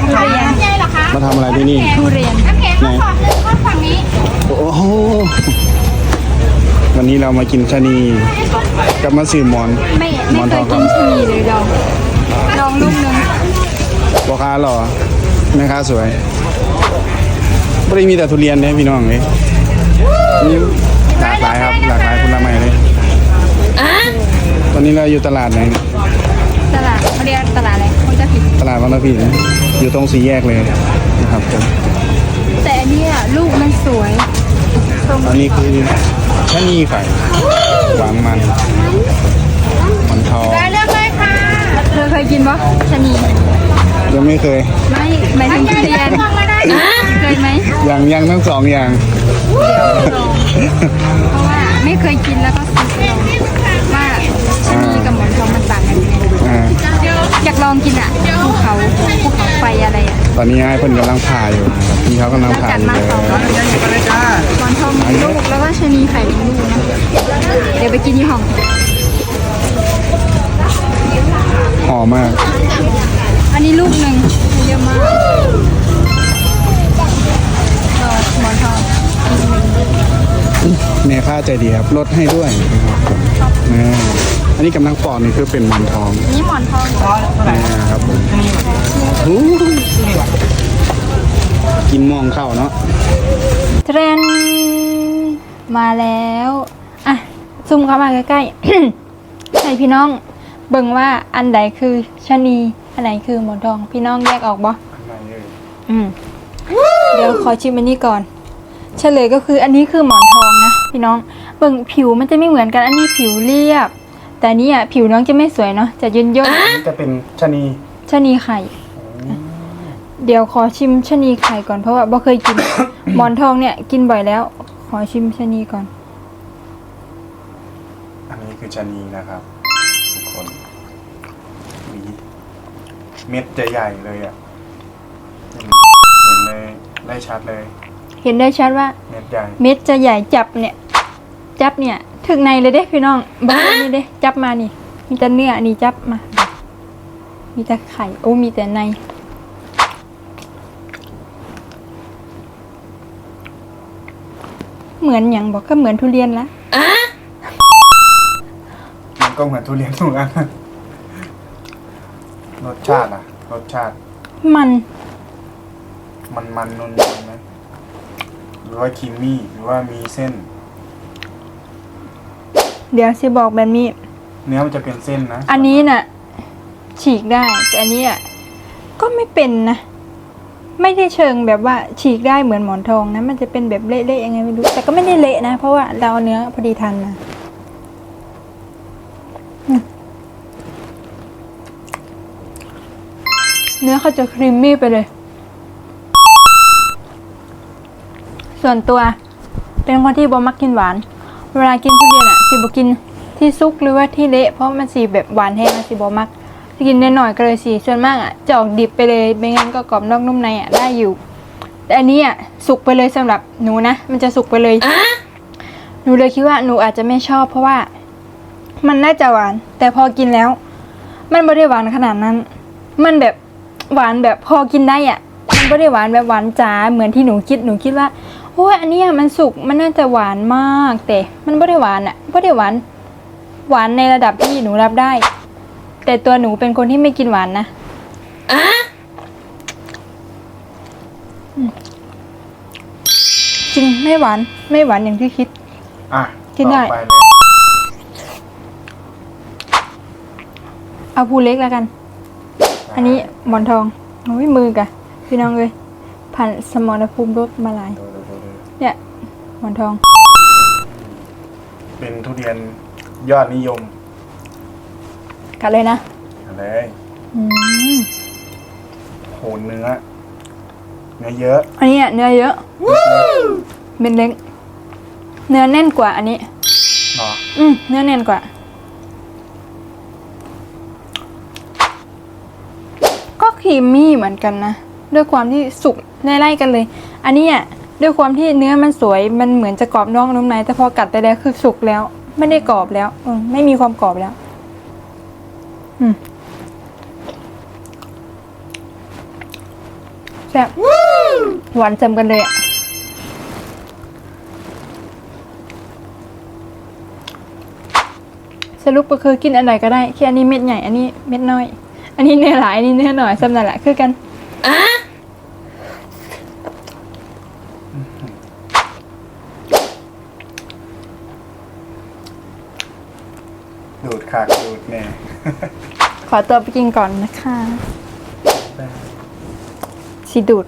งทุเรียนใช่เหรอคะมาทำอะไรที่นี่ ทุเรียนน้ำแข็งข้าวสอบหนึ่งข้าวฝั่งนี้โอ้โหวันนี้เรามากินชะนีกับมาสื่อหมอนไม่หมไม่อนเคทอยงคกินชะนีเลยลองลองลูกหนึงพ่อค้าหล่อแม่ค้าสวยไม่ได้มีแต่ทุเรียนนี่ยพี่น้องเลยนี่หลากหลายครับ หลากหลายผลไม้เลยตอนนี้เราอยู่ตลาดไหน ตลาดเขาเรียกตลาดอะไรเขาจะผิดตลาดวังน้ำพี่นะ อยู่ตรงสี่แยกเลยนะครับผมแต่อันเนี้ยลูกมันสวยตรงอันนี้คือชะนีไข่หวานมัน มันทองได้เลือกเลยค่ะเธอเคยกินปะชะนียังไม่เคย ไม่หมายถึงทุเรียนลองมาได้ค่ะเคยไหมยังยังทั้งสองอย่าง เพราะว่าไม่เคยกินแล้วก็ ตอนนี้ไอ้เพิ่นกำลังผ่าอยู่นะครับพี่เขากำลังเราผ่าจัดอยู่มาเลยสองรสหมอนทองหนึ่งลูกแล้วก็ชะนีไข่หนึ่งลูกนะเดี๋ยวไปกินที่ห้องหอมมากอันนี้ลูกหนึ่งเยอะมากรอหมอนทองแม่ค้าใจดีครับลดให้ด้วยนะครับผมนะ อันนี้กำลังปอกนี่คือเป็นหมอนทองอันนี้หมอนทองนะครับผมอู้กินมองเข้าเนาะเทรนมาแล้วอะซุ่มเข้ามาใกล้ๆให้พี่น้องเบิ่งว่าอันใดคือชะนี อันไหนคือหมอนทอง พี่น้องแยกออกบ่อืมเดี๋ยวขอชิมอันนี้ก่อน เฉลยก็คืออันนี้คือหมอนทองนะพี่น้อง เบิ่งผิวมันจะไม่เหมือนกัน อันนี้ผิวเรียบ แต่อันนี่อะผิวน้องจะไม่สวยเนาะจะย่นย่นนี่จะเป็นชะนีชะนีไข่ เดี๋ยวขอชิมชะนีไข่ก่อนเพราะว่าบ่เคยกิน หมอนทองเนี่ยกินบ่อยแล้ว ขอชิมชะนีก่อน อันนี้คือชะนีนะครับ ทุกคนมีเม็ดจะใหญ่เลยอะเห็นเห็นเลยได้ชัดเลย เห็นได้ชัดว่า เม็ดใหญ่ เม็ดจะใหญ่จับเนี่ย จับเนี่ย ถึงในเลยเด้พี่น้องบ้านนี่เด้จับมานี่ มีแต่เนื้ออันนี้จับมา มีแต่ไข่ โอ้มีแต่ใน เหมือนอย่างบอกก็เหมือนทุเรียนละมันก็เหมือนทุเรียนทุกอันรสชาติอะรสชาติ มัน มันมันนวลๆไหมหรือว่าครีมมี่หรือว่ามีเส้น เดี๋ยวสิบอกแบบนี้ เนื้อมันจะเป็นเส้นนะอันนี้น่ะ ฉีกได้ แต่อันนี้อะก็ไม่เป็นนะ ไม่ได้เชิงแบบว่าฉีกได้เหมือนหมอนทองนะมันจะเป็นแบบเละๆยังไงไม่รู้ แต่ก็ไม่ได้เละนะ เพราะว่าเราเอาเนื้อพอดีทันนะอืมเนื้อเขาจะครีมมี่ไปเลย ส่วนตัว เป็นคนที่บ่มักกินหวาน เวลากินทุเรียนอะสิบ่กินที่ซุกหรือว่าที่เละเพราะมันสีแบบหวานแห้งอะสิบ่มักสิกินน้อยๆก็เลยสิส่วนมากอะจะออกดิบไปเลยไม่งั้นก็กรอบนอกนุ่มในอะได้อยู่ แต่อันนี้อะสุกไปเลยสำหรับหนูนะมันจะสุกไปเลยหนูเลยคิดว่าหนูอาจจะไม่ชอบ เพราะว่า มันน่าจะหวาน แต่พอกินแล้ว มันไม่ได้หวานขนาดนั้น มันแบบหวานแบบพอกินได้อะมันไม่ได้หวานแบบหวานจ๋าเหมือนที่หนูคิดหนูคิดว่า โอ้ยอันเนี้ยมันสุกมันน่าจะหวานมาก แต่มันไม่ได้หวานอะไม่ได้หวาน หวานในระดับที่หนูรับได้ แต่ตัวหนูเป็นคนที่ไม่กินหวานนะอืมจริงไม่หวาน ไม่หวานอย่างที่คิด อะกินได้ ต่อไปเลยเอาภูเล็กแล้วกัน อันนี้หมอนทองโอ้ยมือกะพี่น้องเลยผ่านสมรภูมิรถมาหลาย ดูดูดูดู เนี่ยหมอนทอง เป็นทุเรียนยอดนิยมกัดเลยนะเอาเลยอืมโหนเนื้อ เนื้อเยอะ อันนี้อะเนื้อเยอะเม็ดเล็ก เนื้อแน่นกว่าอันนี้ เนาะอืมเนื้อแน่นกว่า ก็ครีมมี่เหมือนกันนะ ด้วยความที่สุกไล่ๆกันเลย อันนี้อะ ด้วยความที่เนื้อมันสวยมันเหมือนจะกรอบนอกนุ่มในแต่พอกัดไปแล้วคือสุกแล้ว ไม่ได้กรอบแล้วอไม่มีความกรอบแล้ว อืมแซ่บหวานจำกันเลยอะสรุปก็คือกินอะไรก็ได้แค่อันนี้เม็ดใหญ่อันนี้เม็ดน้อย อันนี้เนื้อหลายอันนี้เนื้อหน่อยสำนั่นแหละคือกัน ดูดขากดูดแน่ ขอตัวไปกินก่อนนะคะ สิดูด